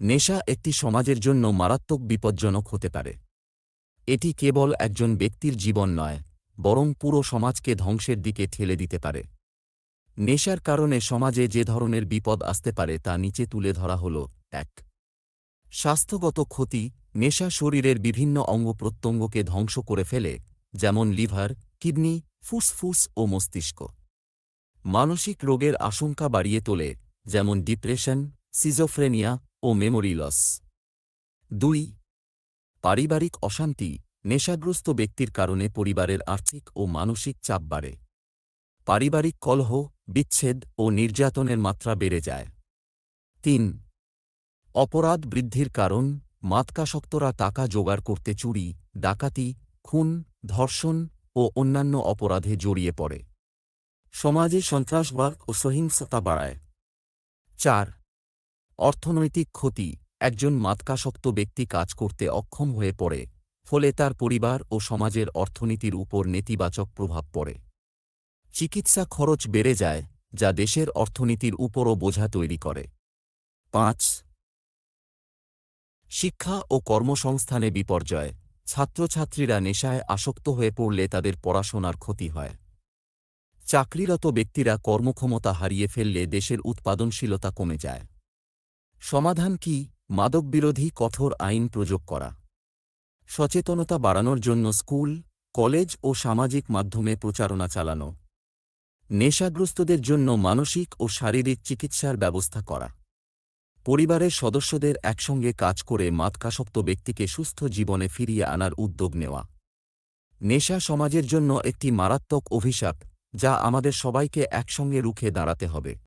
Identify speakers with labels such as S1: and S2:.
S1: নেশা একটি সমাজের জন্য মারাত্মক বিপজ্জনক হতে পারে। এটি কেবল একজন ব্যক্তির জীবন নয়, বরং পুরো সমাজকে ধ্বংসের দিকে ঠেলে দিতে পারে। নেশার কারণে সমাজে যে ধরনের বিপদ আসতে পারে তা নিচে তুলে ধরা হল এক। স্বাস্থ্যগত ক্ষতি নেশা শরীরের বিভিন্ন অঙ্গ প্রত্যঙ্গকে ধ্বংস করে ফেলে, যেমন লিভার, কিডনি, ফুসফুস ও মস্তিষ্ক। মানসিক রোগের আশঙ্কা বাড়িয়ে তোলে, যেমন ডিপ্রেশন, সিজোফ্রেনিয়া ও মেমোরি লস দুই, পারিবারিক অশান্তি নেশাগ্রস্ত ব্যক্তির কারণে পরিবারের আর্থিক ও মানসিক চাপ বাড়ে। পারিবারিক কলহ, বিচ্ছেদ ও নির্যাতনের মাত্রা বেড়ে যায়। তিন, অপরাধ বৃদ্ধির কারণ মাতকাসক্তরা টাকা জোগাড় করতে চুরি, ডাকাতি, খুন, ধর্ষণ ও অন্যান্য অপরাধে জড়িয়ে পড়ে। সমাজে সন্ত্রাসবাদ ও সহিংসতা বাড়ায়। চার অর্থনৈতিক ক্ষতি, একজন মাতকাসক্ত ব্যক্তি কাজ করতে অক্ষম হয়ে পড়ে, ফলে তার পরিবার ও সমাজের অর্থনীতির উপর নেতিবাচক প্রভাব পড়ে। চিকিৎসা খরচ বেড়ে যায়, যা দেশের অর্থনীতির উপরও বোঝা তৈরি করে। পাঁচ, শিক্ষা ও কর্মসংস্থানে বিপর্যয়, ছাত্রছাত্রীরা নেশায় আসক্ত হয়ে পড়লে তাদের পড়াশোনার ক্ষতি হয়। চাকরিরত ব্যক্তিরা কর্মক্ষমতা হারিয়ে ফেললে দেশের উৎপাদনশীলতা কমে যায়। সমাধান কি? মাদকবিরোধী কঠোর আইন প্রয়োগ করা। সচেতনতা বাড়ানোর জন্য স্কুল, কলেজ ও সামাজিক মাধ্যমে প্রচারণা চালানো। নেশাগ্রস্তদের জন্য মানসিক ও শারীরিক চিকিৎসার ব্যবস্থা করা। পরিবারের সদস্যদের একসঙ্গে কাজ করে মাতকাসক্ত ব্যক্তিকে সুস্থ জীবনে ফিরিয়ে আনার উদ্যোগ নেওয়া। নেশা সমাজের জন্য একটি মারাত্মক অভিশাপ, যা আমাদের সবাইকে একসঙ্গে রুখে দাঁড়াতে হবে।